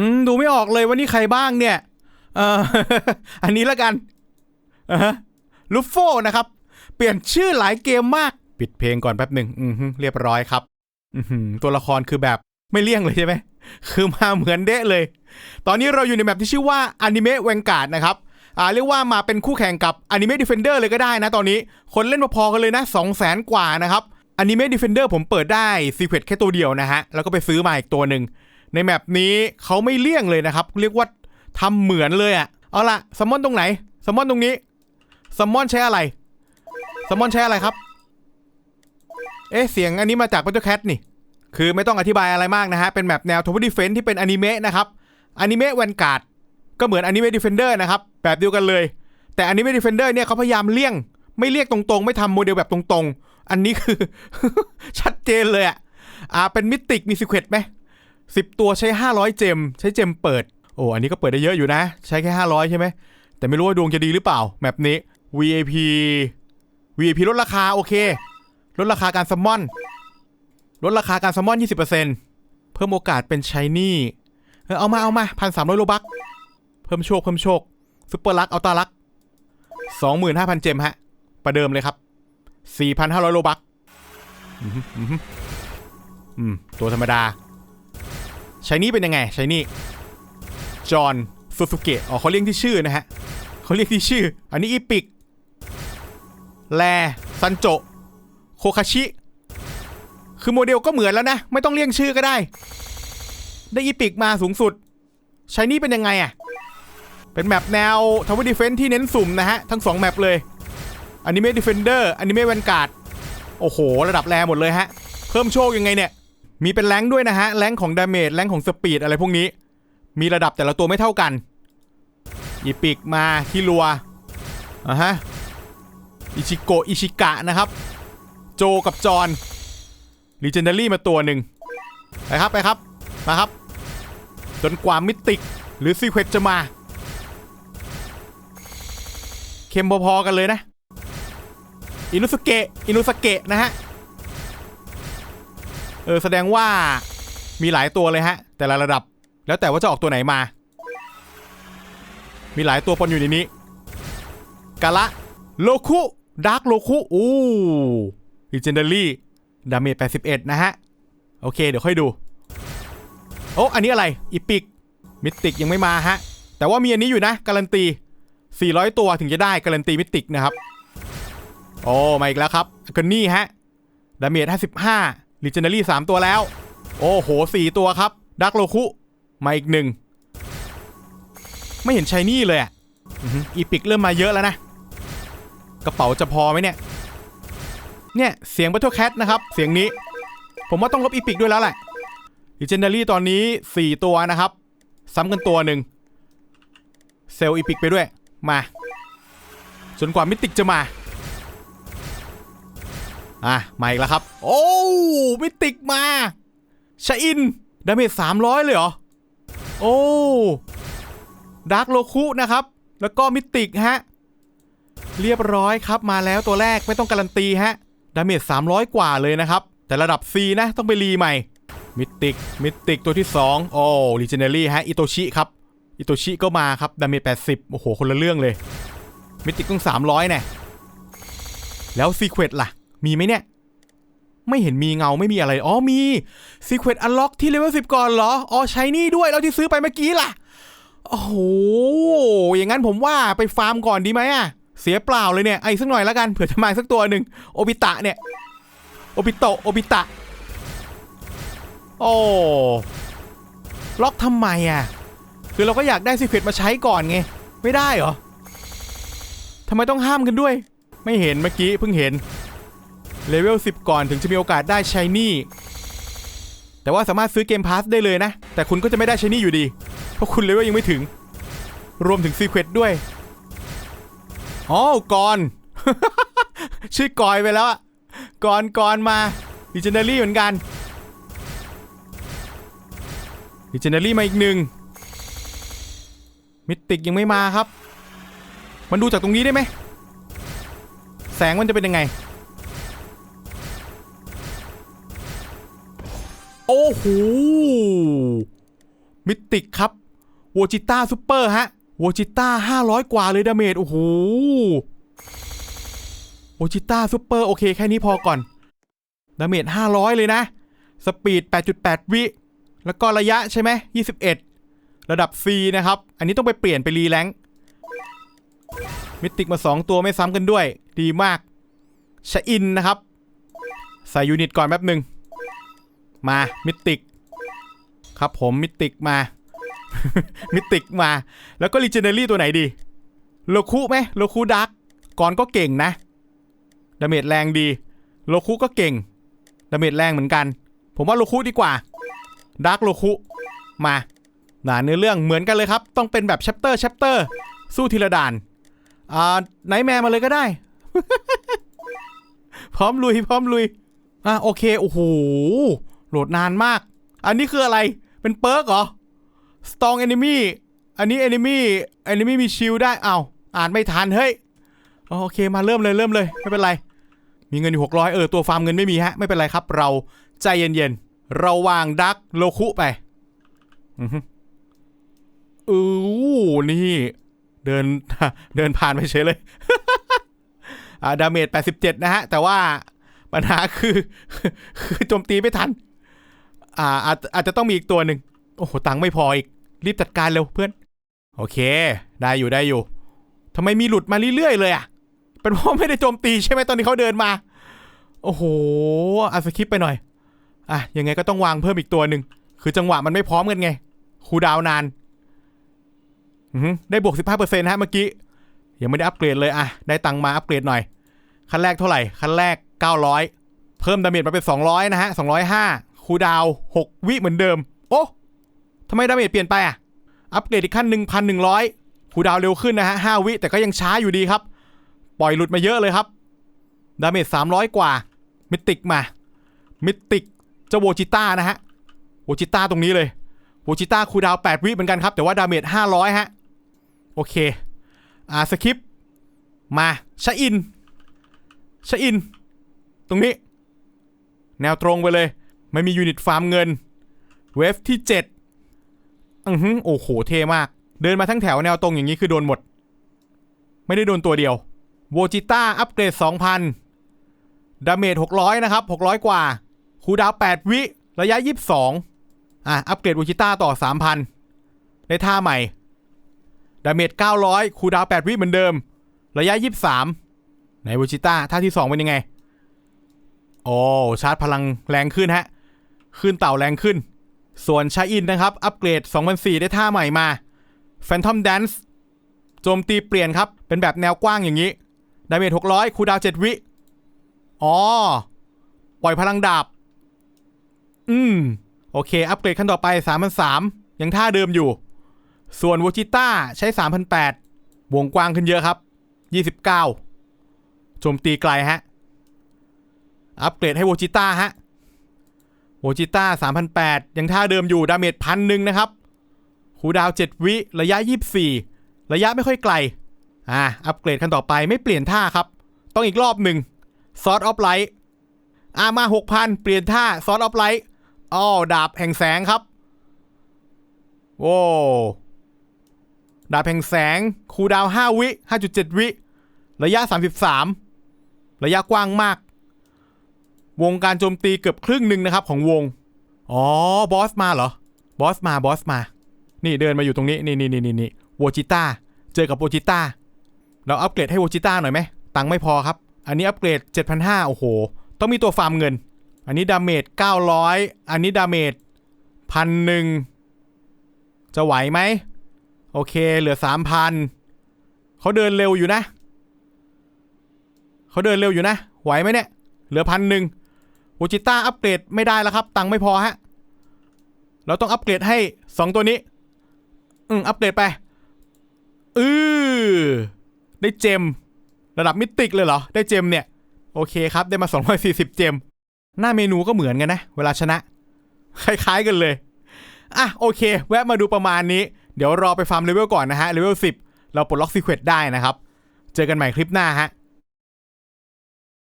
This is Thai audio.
อืมดูไม่ออกเลยว่านี่ใครบ้างเนี่ย เอออันนี้ละกันลูฟโฟนะครับ เปลี่ยนชื่อหลายเกมมาก ปิดเพลงก่อนแป๊บหนึ่งเรียบร้อยครับตัวละครคือแบบไม่เลี่ยงเลยใช่ไหม คือมาเหมือนเดะเลย ตอนนี้เราอยู่ในแมปที่ชื่อว่าอนิเมะแวงการ์ดนะครับอ่าเรียกว่ามาเป็นคู่แข่งกับอนิเมะดิเฟนเดอร์เลยก็ได้นะตอนนี้ คนเล่นพอๆกันเลยนะ2 0 0แสนกว่านะครับอนิเมะดิเฟนเดอร์ผมเปิดได้ซีเ e ตแค่ตัวเดียวนะฮะ แล้วก็ไปซื้อมาอีกตัวหนึ่ง ในแมปนี้เขาไม่เลี่ยงเลยนะครับ เรียกว่าทำเหมือนเลยอะเอาละซัมมอนตรงไหนซัมมอนตรงนี้ซัมมอนใช้อะไรซัมมอนใช้อะไรครับ เอ๊ะเสียงอันนี้มาจาก Battle Cat นี่ คือไม่ต้องอธิบายอะไรมากนะฮะ เป็นแบบแนว Tower Defense ที่เป็นอนิเมะนะครับ อนิเมะแวนการ์ดก็เหมือนอนิเมะ Defender นะครับ แบบเดียวกันเลย แต่อนิเมะ Defender เนี่ยเขาพยายามเลี่ยง ไม่เรียกตรงๆ ไม่ทำโมเดลแบบตรงๆ อันนี้คือ ชัดเจนเลยอะอ่าเป็นมิติกมีซีเค t ไหม สิบตัวใช้ 500 เจม ใช้เจมเปิด โอ้ อันนี้ก็เปิดได้เยอะอยู่นะ ใช้แค่ 500 ใช่ไหม แต่ไม่รู้ว่าดวงจะดีหรือเปล่า แมปนี้ VIP VIP ลดราคาโอเค ลดราคาการซัมมอน ลดราคาการซัมมอน 20%เพิ่มโอกาสเป็นชายนี่ เออเอามาเอามาพันสามร้อยโลบัก เพิ่มโชคเพิ่มโชคซุปเปอร์ลัก เอัลตาลักสองหมื่นห้าพันเจมฮะ ประเดิมเลยครับสี่พันห้าร้อยโลบักอืมอืมอืมตัวธรรมดา ชายนี่เป็นยังไงชายนี่จอห์นซูซูเกะอ๋อเขาเรียกที่ชื่อนะฮะเขาเรียกที่ชื่อ อันนี้อีปิกแลซันโจโคคาชิ คือโมเดลก็เหมือนแล้วนะ ไม่ต้องเรียกชื่อก็ได้ ได้อีปิกมาสูงสุด ใช้นี่เป็นยังไงอะ่ะ เป็นแมปแนวทาวเวอร์ดิเฟนที่เน้นสุ่มนะฮะ ทั้ง 2 แมปเลยอนิเมะดิเฟนเดอร์อนิเมะแวนการ์ดโอ้โห ระดับแรหมดเลยฮะ เพิ่มโชคยังไงเนี่ย มีเป็นแรงด้วยนะฮะ แรงของดาเมจ แรงของสปีดอะไรพวกนี้ มีระดับแต่ละตัวไม่เท่ากันอีปิกมาคิรัวอะฮะ อิชิโกะอิชิกะนะครับ โจกับจอนลีเจนดารี่มาตัวหนึ่งไปครับไปครับ มาครับ จนกว่ามิติกหรือซีเควตจะมา เข้มพอๆกันเลยนะ อินุสเกะ อินุสเกะนะฮะ ออแสดงว่ามีหลายตัวเลยฮะ แต่ละระดับแล้วแต่ว่าจะออกตัวไหนมา มีหลายตัวปนอยู่ในนี้กาละโลคุดาร์กโลคุอู้ลีเจนดารี่ดาเมจ81 นะฮะ โอเค เดี๋ยวค่อยดู โอ้อันนี้อะไรอีปิกมิติกยังไม่มาฮะ แต่ว่ามีอันนี้อยู่นะ การันตี 400 ตัวถึงจะได้การันตีมิติกนะครับ โอ้ มาอีกแล้วครับก็นี่ฮะ ดาเมจ 55 ลีเจนดารี่3ตัวแล้ว โอ้โห4ตัวครับดาร์กโลคุมาอีกหนึ่งไม่เห็นชายนี่เลยอะอีปิกเริ่มมาเยอะแล้วนะ กระเป๋าจะพอไหมเนี่ย เนี่ยเสียง Battle Cat นะครับ เสียงนี้ ผมว่าต้องลบอีพิกด้วยแล้วแหละ Legendary ตอนนี้ 4 ตัวนะครับ ซ้ำกันตัวหนึ่งเซลล์อีพิกไปด้วยมา จนกว่ามิติกจะมา อะ มาอีกแล้วครับ โอ้มิติกมาชาอิน ดาเมจ300เลยเหรอ โอ้ดาร์กโลคุนะครับ แล้วก็มิติกฮะ เรียบร้อยครับมาแล้วตัวแรกไม่ต้องการันตีฮะ ดาเมจ300 กว่าเลยนะครับ แต่ระดับ C นะต้องไปรีใหม่ มิติก มิติกตัวที่ 2 โอ้ลีเจเนอรี่ฮะ อิโตชิครับ อิโตชิก็มาครับ ดาเมจ80 โอ้โห คนละเรื่องเลย มิติกต้อง 300แน่แล้วซีเควตล่ะ มีไหมเนี่ย ไม่เห็นมีเงาไม่มีอะไร อ๋อมีซีเควตอันล็อกที่เลเวล10ก่อนเหรอ อ๋อใช้นี่ด้วยแล้วที่ซื้อไปเมื่อกี้ล่ะ โอ้โห อย่างนั้นผมว่าไปฟาร์มก่อนดีไหมอะเสียเปล่าเลยเนี่ยไอ้สักหน่อยแล้วกันเผื่อจะมาสักตัวหนึ่งโอบิตะเนี่ย โอบิโตะโอบิตะ โอ้ล็อกทำไมอะคือเราก็อยากได้ซีเครตมาใช้ก่อนไง ไม่ได้เหรอทำไมต้องห้ามกันด้วย ไม่เห็นเมื่อกี้เพิ่งเห็น เลเวล10 ก่อนถึงจะมีโอกาสได้ชายนี่แต่ว่าสามารถซื้อเกมพาสได้เลยนะ แต่คุณก็จะไม่ได้ชายนี่อยู่ดี เพราะคุณเลเวลยังไม่ถึง รวมถึงซีเครตด้วยอ๋อกอน ชื่อกอยไปแล้วอะกอนกอนมาดิเจเนอรี่เหมือนกันดิเจเนอรี่มาอีกหนึ่งมิติกยังไม่มาครับ มันดูจากตรงนี้ได้ไหม แสงมันจะเป็นยังไง โอ้โหมิติกครับโวจิต้าซูเปอร์ฮะโวจิต้า500กว่าเลยดาเมจโอ้โหโวจิต้าซูเปอร์โอเคแค่นี้พอก่อนดาเมจ500เลยนะ สปีด 8.8 วิ แล้วก็ระยะใช่ไหม21 ระดับ C นะครับ อันนี้ต้องไปเปลี่ยนไปรีแลงค์มิติกมา 2 ตัวไม่ซ้ำกันด้วย ดีมากชะอินนะครับ ใส่ยูนิตก่อนแป๊บหนึ่ง มามิติกครับผมมิติกมา มิติกมา แล้วก็ลีเจเนอรี่ตัวไหนดีโลคุไหมโลคุดักก่อนก็เก่งนะดาเมจแรงดีโลคุก็เก่งดาเมจแรงเหมือนกัน ผมว่าโลคุดีกว่าดักโลคุมาหนาเนื้อเรื่องเหมือนกันเลยครับ ต้องเป็นแบบ chapter chapter สู้ทีละด่านอ่าไนแมร์มาเลยก็ได้ พร้อมลุย พร้อมลุยอะโอเค โอ้โห โหลดนานมาก อันนี้คืออะไร เป็นเปิร์กเหรอ Strong Enemy อันนี้ Enemy Enemy มีชิลได้เอ้าอ่านไม่ทัน เฮ้ย โอเค มาเริ่มเลยเริ่มเลย ไม่เป็นไร มีเงินอยู่600เออ ตัวฟาร์มเงินไม่มีฮะ ไม่เป็นไรครับ เราใจเย็นๆ เราวางดักโลคุไป อืออู้นี่ เดิน เดินผ่านไปเฉยเลย อ่า ดาเมจ87นะฮะ แต่ว่าปัญหาคือ คือโจมตีไม่ทัน อ่าอาจอาจจะต้องมีอีกตัวหนึ่งโอ้โหตังค์ไม่พออีก รีบจัดการเร็วเพื่อน โอเค ได้อยู่ได้อยู่ทำไมมีหลุดมาเรื่อยๆเลยอะ เป็นเพราะไม่ได้โจมตีใช่ไหมตอนนี้เขาเดินมา โอ้โหอัสคิปไปหน่อย อะยังไงก็ต้องวางเพิ่มอีกตัวหนึ่ง คือจังหวะมันไม่พร้อมกันไง คูดาวน์นานอือหือได้บวก 15%ฮะเมื่อกี้ ยังไม่ได้อัปเกรดเลยอะ ได้ตังค์มาอัปเกรดหน่อย ขั้นแรกเท่าไหร่ ขั้นแรก 900 เพิ่มดาเมจมาเป็น 200 นะฮะ 205 คูดาว 6 วิเหมือนเดิม โอ้ทำไมดาเมจเปลี่ยนไปอะ อัปเกรดอีกขั้น 1,100 คูดาวเร็วขึ้นนะฮะ 5 วิแต่ก็ยังช้าอยู่ดีครับ ปล่อยหลุดมาเยอะเลยครับ ดาเมจ 300 กว่า มิติกมา มิติกเจ้าโวจิต้านะฮะ โวจิต้าตรงนี้เลย โวจิต้าคูดาว 8 วิเหมือนกันครับ แต่ว่าดาเมจ 500 ฮะ โอเค อ่าสคริปมาชะอินชะอิน ตรงนี้ แนวตรงไปเลย ไม่มียูนิตฟาร์มเงิน เวฟที่ 7 อือหือโอ้โห เท่มาก เดินมาทั้งแถวแนวตรงอย่างนี้คือโดนหมด ไม่ได้โดนตัวเดียวโวจิต้าอัปเกรด 2,000 ดาเมจ 600 นะครับ 600 กว่า คูดาว 8 วิ ระยะ 22 อะ อัปเกรดโวจิต้าต่อ 3,000 ได้ท่าใหม่ ดาเมจ 900 คูดาว 8 วิเหมือนเดิม ระยะ 23ในโวจิต้าท่าที่ 2 เป็นยังไง โอ้ ชาร์จพลังแรงขึ้นฮะ ขึ้นเต่าแรงขึ้น ส่วนชาอินนะครับ อัปเกรด 2004 ได้ท่าใหม่มา Phantom Dance โจมตีเปลี่ยนครับ เป็นแบบแนวกว้างอย่างนี้ ดาเมจ600 คูดาว 7 วิ อ๋อ ปล่อยพลังดาบ อืม โอเค อัปเกรดขั้นต่อไป 3,003ยังท่าเดิมอยู่ ส่วนว o จิต้าใช้ 3,008วงกว้างขึ้นเยอะครับ 29 โจมตีไกลฮะ อัปเกรดให้ว o จิต้าฮะ ว o จิต้า3,008 ยังท่าเดิมอยู่ ดาเมจพันหนึ่งนะครับ คูดาว 7 วิ ระยะ 24 ระยะไม่ค่อยไกล อ่า อัปเกรดขั้นต่อไปไม่เปลี่ยนท่าครับ ต้องอีกรอบหนึ่งซอสออฟไลท์อามา 6,000 เปลี่ยนท่าซอสออฟไลท์อ้อดาบแห่งแสงครับ โว้ดาบแห่งแสง คูดาว 5 วิ 5.7 วิ ระยะ 33 ระยะกว้างมาก วงการโจมตีเกือบครึ่งหนึ่งนะครับของวง อ๋อ บอสมาเหรอ บอสมา บอสมา นี่เดินมาอยู่ตรงนี้ นี่นี่นี่นี่นี่โวจิต้า เจอกับโวจิต้า เราอัปเกรดให้โวจิต้าหน่อยไหม ตังค์ไม่พอครับ อันนี้อัปเกรด 7,500 โอ้โห ต้องมีตัวฟาร์มเงิน อันนี้ดาเมจ 900 อันนี้ดาเมจพันหนึ่ง จะไหวไหม โอเค เหลือ 3,000เขาเดินเร็วอยู่นะ เขาเดินเร็วอยู่นะ ไหวไหมเนี่ย เหลือพันหนึ่ง วจิต้าอัปเกรดไม่ได้แล้วครับ ตังค์ไม่พอฮะ เราต้องอัปเกรดให้ 2 ตัวนี้ อืมอัปเกรดไป อือได้เจม ระดับมิติกเลยเหรอ ได้เจมเนี่ย โอเคครับ ได้มา 240 เจม หน้าเมนูก็เหมือนกันนะ เวลาชนะ คล้ายๆกันเลย อะ โอเค แวะมาดูประมาณนี้ เดี๋ยวรอไปฟาร์มเลเวลก่อนนะฮะ เลเวล10 เราปลดล็อกซีเควตได้นะครับ เจอกันใหม่คลิปหน้าฮะ